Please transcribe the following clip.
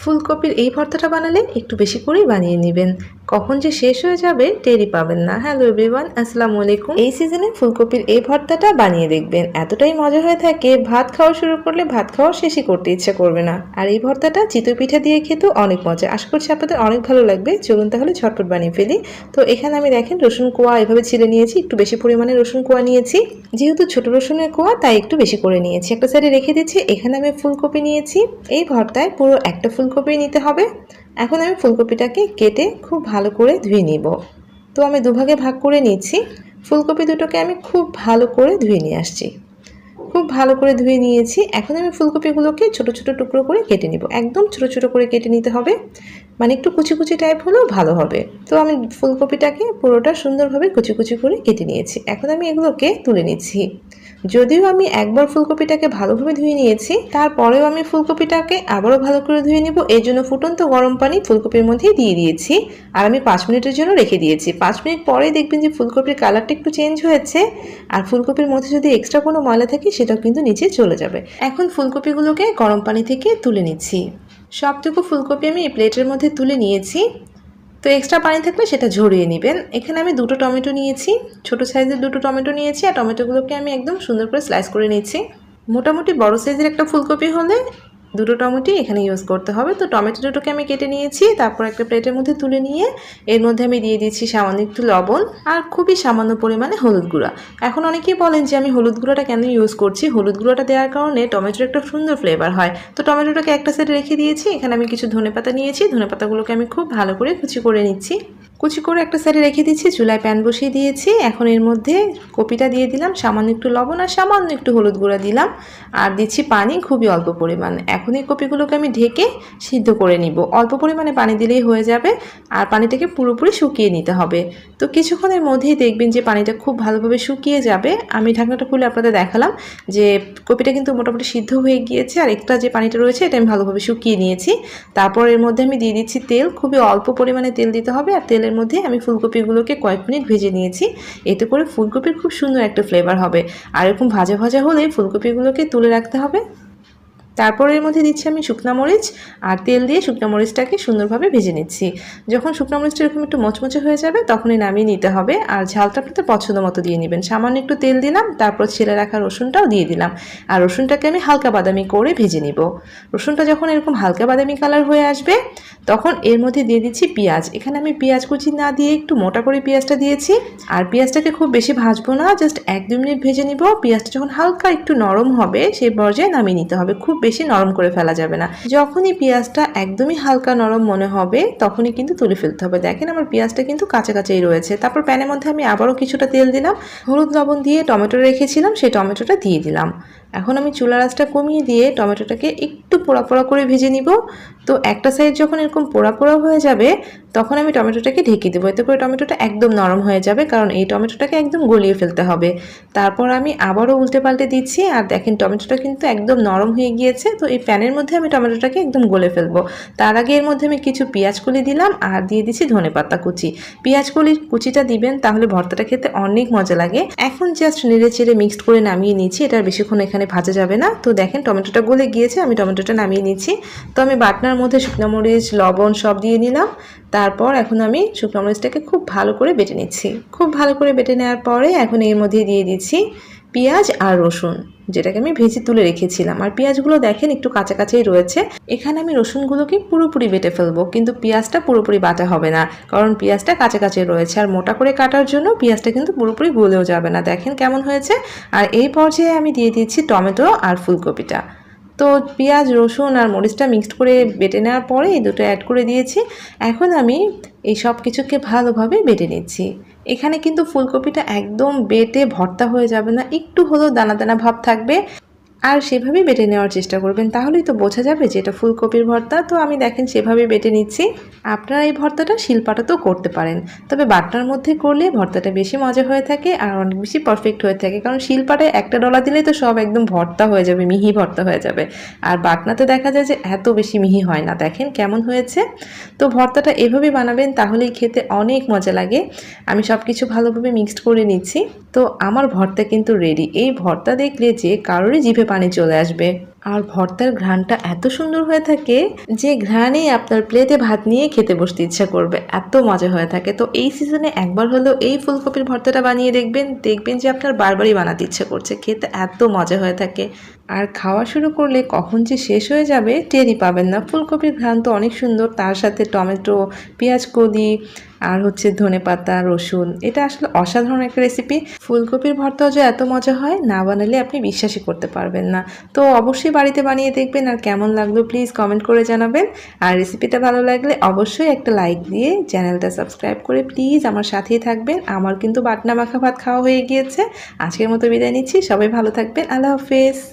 ফুলকপির এই ভর্তাটা বানালে একটু বেশি করেই বানিয়ে নেবেন। কখন যে শেষ হয়ে যাবে টেরই পাবেন না। হ্যালো এভরিওয়ান আসসালামু আলাইকুম। এই সিজনে ফুলকপির এই ভর্তাটা বানিয়ে দেখবেন। এতটাই মজা হয়ে থাকে, ভাত খাওয়া শুরু করলে ভাত খাওয়া শেষই করতে ইচ্ছা করবে না। আর এই ভর্তাটা চিতই পিঠা দিয়ে খেতেও অনেক মজা। আশা করছি আপনাদের অনেক ভালো লাগবে। চলুন তাহলে ঝটপট বানিয়ে ফেলি। তো এখানে আমি দেখেন, রসুন কোয়া এভাবে ছিলে নিয়েছি। একটু বেশি পরিমাণে রসুন কোয়া নিয়েছি। যেহেতু ছোট রসুনের কোয়া, তাই একটু বেশি করে নিয়েছি। একটা সাইডে রেখে দিচ্ছি। এখানে আমি ফুলকপি নিয়েছি। এই ভর্তায় পুরো একটা ফুলকপি নিতে হবে। এখন আমি ফুলকপিটাকে কেটে খুব ভালো করে ধুয়ে নিব। তো আমি দুভাগে ভাগ করে নিচ্ছি। ফুলকপি দুটোকে আমি খুব ভালো করে ধুয়ে নিয়ে আসছি। খুব ভালো করে ধুয়ে নিয়েছি। এখন আমি ফুলকপিগুলোকে ছোট ছোট টুকরো করে কেটে নিব। একদম ছোট ছোট করে কেটে নিতে হবে। মানে একটু কুচি কুচি টাইপ হলেও ভালো হবে। তো আমি ফুলকপিটাকে পুরোটা সুন্দরভাবে কুচি কুচি করে কেটে নিয়েছি। এখন আমি এগুলোকে তুলে নিচ্ছি। যদিও আমি একবার ফুলকপিটাকে ভালোভাবে ধুয়ে নিয়েছি, তারপরেও আমি ফুলকপিটাকে আবারও ভালো করে ধুয়ে নিব। এই জন্য ফুটন্ত গরম পানি ফুলকপির মধ্যেই দিয়ে দিয়েছি আর আমি পাঁচ মিনিটের জন্য রেখে দিয়েছি। পাঁচ মিনিট পরে দেখবেন যে ফুলকপির কালারটা একটু চেঞ্জ হয়েছে আর ফুলকপির মধ্যে যদি এক্সট্রা কোনো ময়লা থাকে সেটাও কিন্তু নিচে চলে যাবে। এখন ফুলকপিগুলোকে গরম পানি থেকে তুলে নিচ্ছি। সবটুকু ফুলকপি আমি এই প্লেটের মধ্যে তুলে নিয়েছি। তো এক্সট্রা পানি থাকলে সেটা ঝরিয়ে নেবেন। এখানে আমি দুটো টমেটো নিয়েছি। ছোট সাইজের দুটো টমেটো নিয়েছি আর টমেটোগুলোকে আমি একদম সুন্দর করে স্লাইস করে নিয়েছি। মোটামুটি বড় সাইজের একটা ফুলকপি হলে দুটো টমেটো এখানে ইউজ করতে হবে। তো টমেটো দুটোকে আমি কেটে নিয়েছি, তারপর একটা প্লেটের মধ্যে তুলে নিয়ে এর মধ্যে আমি দিয়ে দিয়েছি সামান্য একটু লবণ আর খুবই সামান্য পরিমাণে হলুদ গুঁড়া। এখন অনেকেই বলেন যে আমি হলুদ গুঁড়োটা কেন ইউজ করছি? হলুদ গুঁড়োটা দেওয়ার কারণে টমেটোর একটা সুন্দর ফ্লেভার হয়। তো টমেটোটাকে একটা সাইডে রেখে দিয়েছি, এখানে আমি কিছু ধনেপাতা নিয়েছি, ধনেপাতাগুলোকে আমি খুব ভালো করে কুচি করে নিচ্ছি। কুচি করে একটা সাইডে রেখে দিচ্ছি, চুলায় প্যান বসিয়ে দিয়েছি। এখন এর মধ্যে কপিটা দিয়ে দিলাম, সামান্য একটু লবণ আর সামান্য একটু হলুদ গুঁড়া দিলাম। আর দিচ্ছি পানি খুবই অল্প পরিমাণ। এখন এই কপিগুলোকে আমি ঢেকে সিদ্ধ করে নিব। অল্প পরিমাণে পানি দিলেই হয়ে যাবে আর পানিটাকে পুরোপুরি শুকিয়ে নিতে হবে। তো কিছুক্ষণের মধ্যেই দেখবেন যে পানিটা খুব ভালোভাবে শুকিয়ে যাবে। আমি ঢাকনাটা খুলে আপনাদের দেখালাম যে কপিটা কিন্তু মোটামুটি সিদ্ধ হয়ে গিয়েছে আর একটা যে পানিটা রয়েছে এটা আমি ভালোভাবে শুকিয়ে নিয়েছি। তারপর এর মধ্যে আমি দিয়ে দিচ্ছি তেল। খুবই অল্প পরিমাণে তেল দিতে হবে আর তেলের মধ্যে আমি ফুলকপিগুলোকে কয়েক মিনিট ভেজে নিয়েছি। এতে করে ফুলকপির খুব সুন্দর একটা ফ্লেভার হবে। আর এরকম ভাজা ভাজা হলে ফুলকপিগুলোকে তুলে রাখতে হবে। তারপর এর মধ্যে দিচ্ছি আমি শুকনা মরিচ আর তেল দিয়ে শুকনো মরিচটাকে সুন্দরভাবে ভেজে নিচ্ছি। যখন শুকনো মরিচটা এরকম একটু মচমচে হয়ে যাবে, তখনই নামিয়ে নিতে হবে আর ঝালটা আপনাদের পছন্দ মতো দিয়ে নেবেন। সামান্য একটু তেল দিলাম, তারপর ছেলে রাখা রসুনটাও দিয়ে দিলাম। আর রসুনটাকে আমি হালকা বাদামি করে ভেজে নিব। রসুনটা যখন এরকম হালকা বাদামি কালার হয়ে আসবে, তখন এর মধ্যে দিয়ে দিচ্ছি পেঁয়াজ। এখানে আমি পেঁয়াজ কুচি না দিয়ে একটু মোটা করে পেঁয়াজটা দিয়েছি। আর পেঁয়াজটাকে খুব বেশি ভাজবো না, জাস্ট এক দু মিনিট ভেজে নিব। পেঁয়াজটা যখন হালকা একটু নরম হবে সেই পর্যায়ে নামিয়ে নিতে হবে। খুব বেশি নরম করে ফেলা যাবে না। যখনই পেঁয়াজটা একদমই হালকা নরম মনে হবে, তখনই কিন্তু তুলে ফেলতে হবে। দেখেন আমার পেঁয়াজটা কিন্তু কাছাকাছিই রয়েছে। তারপর প্যানের মধ্যে আমি আবারও কিছুটা তেল দিলাম। হলুদ লবণ দিয়ে টমেটো রেখেছিলাম, সেই টমেটোটা দিয়ে দিলাম। এখন আমি চুলা রাসটা কমিয়ে দিয়ে টমেটোটাকে একটু পোড়া পোড়া করে ভেজে নিব। তো একটা সাইড যখন এরকম পোড়া পোড়া হয়ে যাবে, তখন আমি টমেটোটাকে ঢেকে দেবো। এতে করে টমেটোটা একদম নরম হয়ে যাবে, কারণ এই টমেটোটাকে একদম গলিয়ে ফেলতে হবে। তারপর আমি আবারও উল্টে পাল্টে দিচ্ছি, আর দেখেন টমেটোটা কিন্তু একদম নরম হয়ে গিয়েছে। তো এই প্যানের মধ্যে আমি টমেটোটাকে একদম গলে ফেলব। তার আগে এর মধ্যে আমি কিছু পেঁয়াজ কুলি দিলাম, আর দিয়ে দিচ্ছি ধনে পাতা কুচি। পেঁয়াজ কুলির কুচিটা দিবেন, তাহলে ভর্তাটা খেতে অনেক মজা লাগে। এখন জাস্ট নেড়ে চেড়ে মিক্সড করে নামিয়ে নিচ্ছি এটার বেশিক্ষণ এখানে ভাজা যাবে না। তো দেখেন, টমেটোটা গলে গিয়েছে, আমি টমেটোটা নামিয়ে নিচ্ছি। তো আমি বাটনার মধ্যে শুকনো মরিচ, লবণ সব দিয়ে নিলাম। তারপর এখন আমি শুকনো মরিচটাকে খুব ভালো করে বেটে নিচ্ছি। খুব ভালো করে বেটে নেওয়ার পরে এখন এর মধ্যে দিয়ে দিচ্ছি পেঁয়াজ আর রসুন, যেটাকে আমি ভেজে তুলে রেখেছিলাম। আর পেঁয়াজগুলো দেখেন, একটু কাঁচা কাঁচাই রয়েছে। এখানে আমি রসুনগুলোকে পুরোপুরি বেটে ফেলব, কিন্তু পেঁয়াজটা পুরোপুরি বাটা হবে না, কারণ পেঁয়াজটা কাঁচাই রয়েছে। আর মোটা করে কাটার জন্য পেঁয়াজটা কিন্তু পুরোপুরি গলেও যাবে না। দেখেন কেমন হয়েছে। আর এই পর্যায়ে আমি দিয়ে দিচ্ছি টমেটো আর ফুলকপিটা। তো পেঁয়াজ, রসুন আর মরিচটা মিক্সড করে বেটে নেওয়ার পরে এই দুটো অ্যাড করে দিয়েছি। এখন আমি এই সব কিছুকে ভালোভাবে বেটে নিচ্ছি। এখানে কিন্তু ফুলকপিটা একদম বেটে ভর্তা হয়ে যাবে না। একটু হলেও দানা দানা ভাব থাকবে। আর সেভাবেই বেটে নেওয়ার চেষ্টা করবেন। তাহলেই তো বোঝা যাবে যে এটা ফুলকপির ভর্তা। তো আমি দেখেন সেভাবেই বেটে নিচ্ছি। আপনারা এই ভর্তাটা শিলপাটাতেও করতে পারেন। তবে বাটনার মধ্যে করলে ভর্তাটা বেশি মজা হয়ে থাকে আর অনেক বেশি পারফেক্ট হয়ে থাকে। কারণ শিলপাটায় একটা ডলা দিলেই তো সব একদম ভর্তা হয়ে যাবে, মিহি ভর্তা হয়ে যাবে। আর বাটনাতে দেখা যায় যে এত বেশি মিহি হয় না। দেখেন কেমন হয়েছে। তো ভর্তাটা এভাবেই বানাবেন, তাহলেই খেতে অনেক মজা লাগে। আমি সব কিছু ভালোভাবে মিক্সড করে নিচ্ছি। তো আমার ভর্তা কিন্তু রেডি এই ভর্তা দেখলে যে কারোরই জিভে পানি চলে আসবে। আর ভর্তার ঘ্রাণটা এত সুন্দর হয়ে থাকে যে ঘ্রাণেই আপনার প্লেটে ভাত নিয়ে খেতে বসতে ইচ্ছা করবে। এত মজা হয়ে থাকে। তো এই সিজনে একবার হলেও এই ফুলকপির ভর্তাটা বানিয়ে দেখবেন। দেখবেন যে আপনার বারবারই বানাতে ইচ্ছে করছে। খেতে এত মজা হয়ে থাকে। আর খাওয়া শুরু করলে কখন যে শেষ হয়ে যাবে, টেরই পাবেন না। ফুলকপির ঘ্রাণ তো অনেক সুন্দর। তার সাথে টমেটো, পেঁয়াজ কলি, আর হচ্ছে ধনে পাতা, রসুন। এটা আসলে অসাধারণ একটা রেসিপি ফুলকপির ভর্তাও যে এত মজা হয়, না বানালে আপনি বিশ্বাসই করতে পারবেন না। তো অবশ্যই বাড়িতে বানিয়ে দেখবেন আর কেমন লাগল প্লিজ কমেন্ট করে জানাবেন। আর রেসিপিটা ভালো লাগলে অবশ্যই একটা লাইক দিয়ে চ্যানেলটা সাবস্ক্রাইব করে প্লিজ আমার সাথেই থাকবেন। আমার কিন্তু বাটনা মাখা ভাত খাওয়া হয়ে গিয়েছে। আজকের মতো বিদায় নিচ্ছি। সবাই ভালো থাকবেন। আল্লাহ হাফেজ।